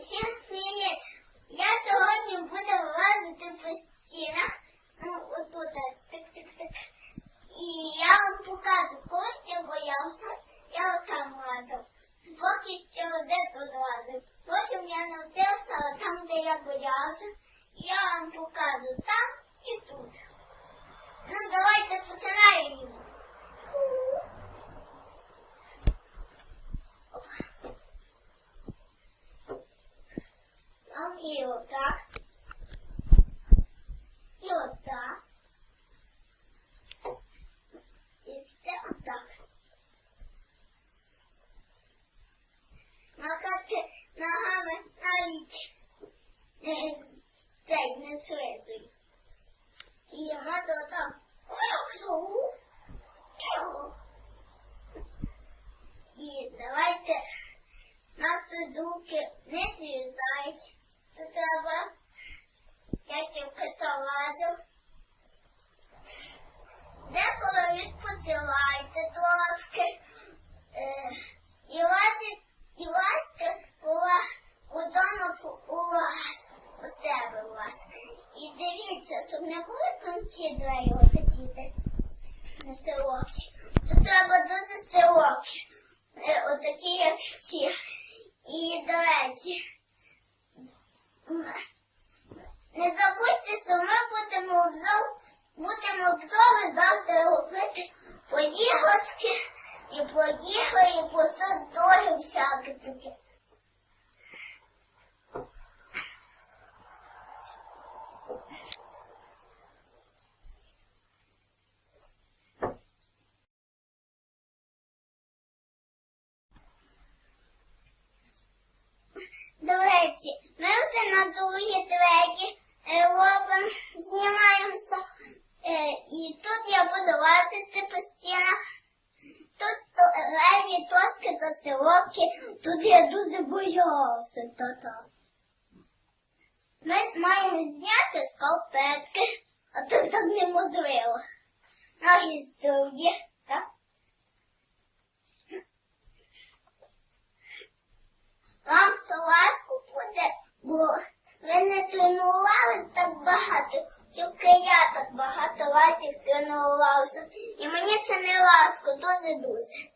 Усім привіт! Я сьогодні буду лазити по стінах. Ну, отут, так-так-так. І я вам покажу, коли я боявся, я отам лазив. Поки вже тут лазив. Потім я навчився там, де я боявся. Я вам покажу там і тут. Ну, давайте починаємо. Iota. Iota. Isteotak. E nahame, nalich. Stegne suezu. Iota, Quaxo. Quaxo. Вас. І дивіться, щоб не були тонкі двері отакі десь не силокі. Тут треба дуже силокі. Е, отакі, як ці. І речі, не забудьте, що ми будемо взов, будемо вдома завжди робити поїгласки і поїгли, і посудоги всяке таке. На другі е, робимо, знімаємося. Е, і тут я буду лазити по стінах. Тут то, леві тоски та силоки. Тут я дуже боявся. Та-та. Ми маємо зняти скалпетки, а так так неможливо. Ноги здоров'я, так? тренувалися так багато, тільки я так багато разів тренувався. І мені це не важко, дуже дуже.